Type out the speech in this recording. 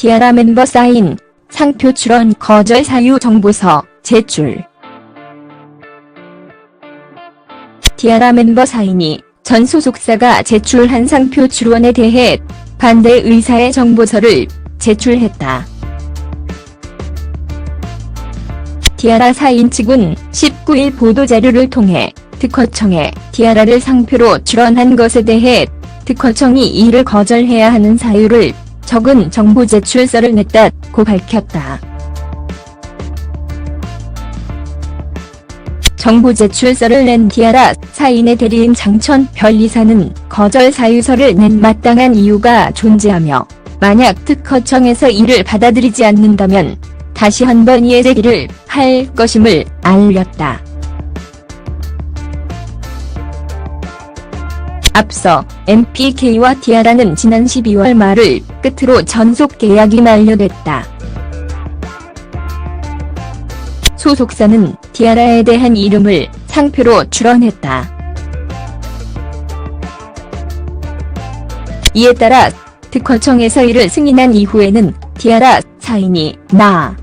티아라 멤버 사인, 상표 출원 거절 사유 정보서 제출. 티아라 멤버 사인이 전 소속사가 제출한 상표 출원에 대해 반대 의사의 정보서를 제출했다. 티아라 사인 측은 19일 보도자료를 통해 특허청에 티아라를 상표로 출원한 것에 대해 특허청이 이를 거절해야 하는 사유를 적은 정보 제출서를 냈다고 밝혔다. 정보 제출서를 낸 티아라 사인의 대리인 장천 변리사는 거절 사유서를 낸 마땅한 이유가 존재하며 만약 특허청에서 이를 받아들이지 않는다면 다시 한번 이의 제기를 할 것임을 알렸다. 앞서 MPK와 티아라는 지난 12월 말을 끝으로 전속 계약이 만료됐다. 소속사는 티아라에 대한 이름을 상표로 출원했다. 이에 따라 특허청에서 이를 승인한 이후에는 티아라 사인이 나